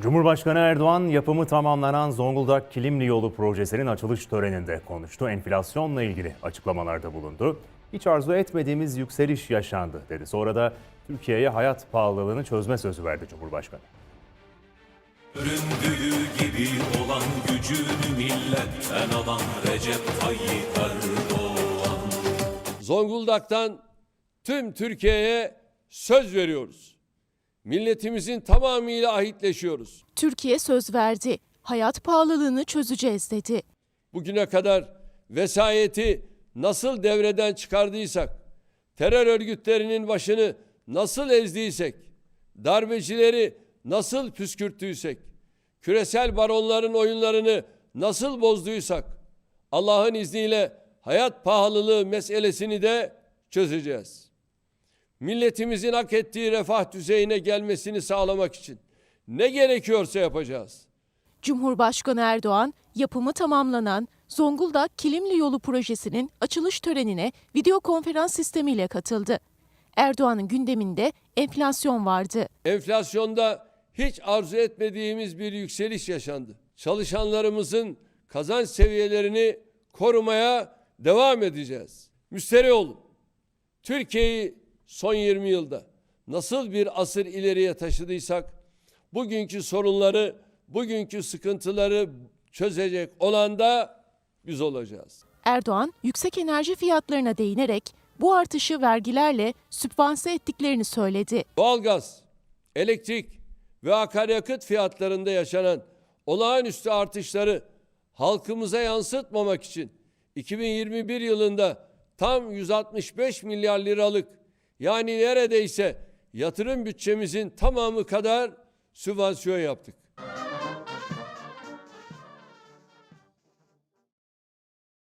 Cumhurbaşkanı Erdoğan yapımı tamamlanan Zonguldak Kilimli Yolu projesinin açılış töreninde konuştu. Enflasyonla ilgili açıklamalarda bulundu. Hiç arzu etmediğimiz yükseliş yaşandı dedi. Sonra da Türkiye'ye hayat pahalılığını çözme sözü verdi Cumhurbaşkanı. Öründüğü gibi olan gücünü milletten alan Recep Tayyip Erdoğan. Zonguldak'tan tüm Türkiye'ye söz veriyoruz. Milletimizin tamamıyla ahitleşiyoruz. Türkiye söz verdi. Hayat pahalılığını çözeceğiz dedi. Bugüne kadar vesayeti nasıl devreden çıkardıysak, terör örgütlerinin başını nasıl ezdiysek, darbecileri nasıl püskürttüysek, küresel baronların oyunlarını nasıl bozduysak, Allah'ın izniyle hayat pahalılığı meselesini de çözeceğiz. Milletimizin hak ettiği refah düzeyine gelmesini sağlamak için ne gerekiyorsa yapacağız. Cumhurbaşkanı Erdoğan, yapımı tamamlanan Zonguldak Kilimli Yolu projesinin açılış törenine video konferans sistemiyle katıldı. Erdoğan'ın gündeminde enflasyon vardı. Enflasyonda hiç arzu etmediğimiz bir yükseliş yaşandı. Çalışanlarımızın kazanç seviyelerini korumaya devam edeceğiz. Müsterih olun. Türkiye'yi son 20 yılda nasıl bir asır ileriye taşıdıysak bugünkü sorunları, bugünkü sıkıntıları çözecek olan da biz olacağız. Erdoğan, yüksek enerji fiyatlarına değinerek bu artışı vergilerle sübvanse ettiklerini söyledi. Doğalgaz, elektrik ve akaryakıt fiyatlarında yaşanan olağanüstü artışları halkımıza yansıtmamak için 2021 yılında tam 165 milyar liralık yani neredeyse yatırım bütçemizin tamamı kadar sübvansiyon yaptık.